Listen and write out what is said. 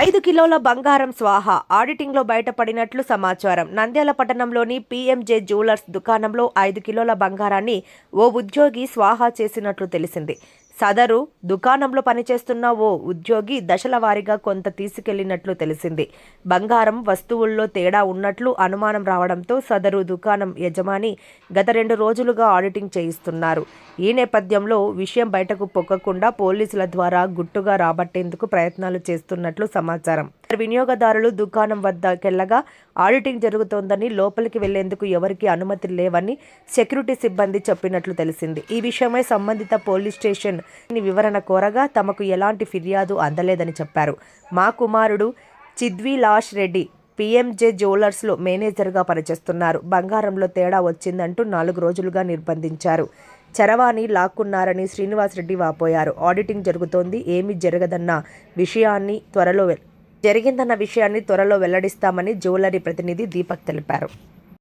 ఐదు కిలోల బంగారం స్వాహ. ఆడిటింగ్లో బయటపడినట్లు సమాచారం. నంద్యాల పట్టణంలోని పీఎంజే జ్యువెలర్స్ దుకాణంలో ఐదు కిలోల బంగారాన్ని ఓ ఉద్యోగి స్వాహా చేసినట్లు తెలిసింది. సదరు దుకాణంలో పనిచేస్తున్న ఓ ఉద్యోగి దశల వారీగా కొంత తీసుకెళ్ళినట్లు తెలిసింది. బంగారం వస్తువుల్లో తేడా ఉన్నట్లు అనుమానం రావడంతో సదరు దుకాణం యజమాని గత రెండు రోజులుగా ఆడిటింగ్ చేయిస్తున్నారు. ఈ నేపథ్యంలో విషయం బయటకు పొక్కకుండా పోలీసుల ద్వారా గుట్టుగా రాబట్టేందుకు ప్రయత్నాలు చేస్తున్నట్లు సమాచారం. వినియోగదారులు దుకాణం వద్దకెళ్ళగా ఆడిటింగ్ జరుగుతోందని లోపలికి వెళ్ళేందుకు ఎవరికీ అనుమతి లేవని సెక్యూరిటీ సిబ్బంది చెప్పినట్లు తెలిసింది. ఈ విషయమై సంబంధిత పోలీస్ స్టేషన్ వివరణ కోరగా తమకు ఎలాంటి ఫిర్యాదు అందలేదని చెప్పారు. మా కుమారుడు చిద్విలాష్ రెడ్డి పిఎంజే జ్యువెలర్స్లో మేనేజర్గా పనిచేస్తున్నారు. బంగారంలో తేడా వచ్చిందంటూ నాలుగు రోజులుగా నిర్బంధించారు. చరవాణి లాక్కున్నారని శ్రీనివాసరెడ్డి వాపోయారు. ఆడిటింగ్ జరుగుతోంది. ఏమీ జరగదన్న విషయాన్ని త్వరలో జరిగిందన్న విషయాన్ని త్వరలో వెల్లడిస్తామని జ్యువెలరీ ప్రతినిధి దీపక్ తెలిపారు.